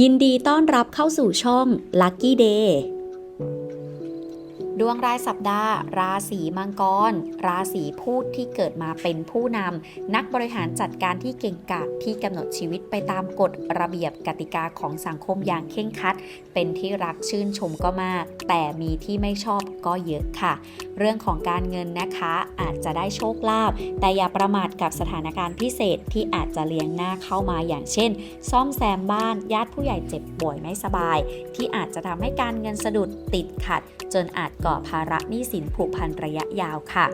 ยินดีต้อนรับเข้าสู่ช่อง Lucky Day ดวงรายสัปดาห์ ราศีมังกร ราศีพูดที่เกิดมาเป็นผู้นำนักบริหารจัดการที่เก่งกาจที่กำหนดชีวิตไปตามกฎระเบียบกติกาของสังคมอย่างเคร่งคัด เป็นที่รักชื่นชมก็มาก แต่มีที่ไม่ชอบก็เยอะค่ะ เรื่องของการเงินนะคะอาจจะได้โชคลาภแต่อย่าประมาทกับสถานการณ์พิเศษที่อาจจะเลี้ยงหน้าเข้ามาอย่างเช่น ซ่อมแซมบ้านญาติผู้ใหญ่เจ็บป่วยไม่สบาย ที่อาจจะทำให้การเงินสะดุดติดขัด จนอาจก่อภาระหนี้สินผูกพันระยะยาวค่ะ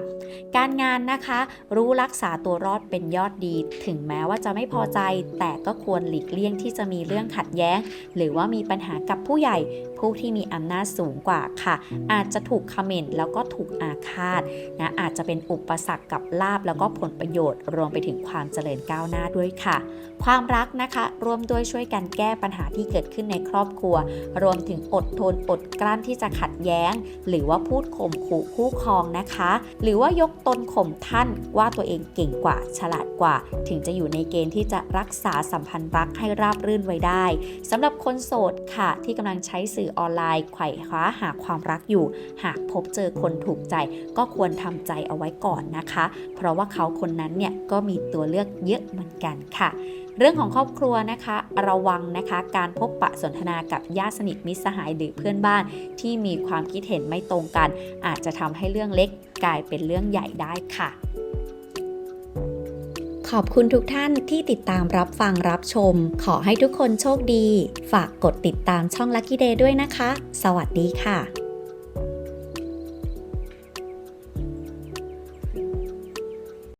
การงานนะคะ รู้รักษาตัวรอดเป็นยอดดี ถึงแม้ว่าจะไม่พอใจ แต่ก็ควรหลีกเลี่ยงที่จะมีเรื่องขัดแย้ง หรือว่ามีปัญหากับผู้ใหญ่ ผู้ที่มีอำนาจสูงกว่าค่ะ อาจจะถูกคอมเมนต์แล้วก็ถูกอาฆาตนะอาจจะเป็นอุปสรรคกับลาบแล้วก็ผลประโยชน์ รวมไปถึงความเจริญก้าวหน้าด้วยค่ะ ความรักนะคะร่วมด้วยช่วยกันแก้ปัญหาที่เกิดขึ้นในครอบครัว รวมถึงอดทนอดกลั้นที่จะขัดแย้งหรือว่าพูดข่มขู่คู่ครองนะคะ หรือว่ายกตนข่มท่านว่าตัวเองเก่งกว่าฉลาดกว่า ถึงจะอยู่ในเกณฑ์ที่จะรักษาสัมพันธ์รักให้ราบรื่นไว้ได้สำหรับคนโสดค่ะ ที่กำลังใช้สื่อออนไลน์ไขว่คว้าหาความรักอยู่ หากพบเจอคนถูกใจ ก็ควรทำใจเอาไว้ก่อนนะคะ เพราะว่าเขาคนนั้นเนี่ยก็มีตัวเลือกเยอะเหมือนกันค่ะ เรื่องของครอบครัวนะคะ ระวังนะคะการพบปะสนทนากับญาติสนิทมิตรสหายหรือเพื่อนบ้าน ที่มีความคิดเห็นไม่ตรงกัน อาจจะทำให้เรื่องเล็กกลายเป็นเรื่องใหญ่ได้ค่ะ ขอบคุณทุกท่านที่ติดตามรับฟังรับชม ขอให้ทุกคนโชคดี ฝากกดติดตามช่อง Lucky Day ด้วยนะคะ สวัสดีค่ะ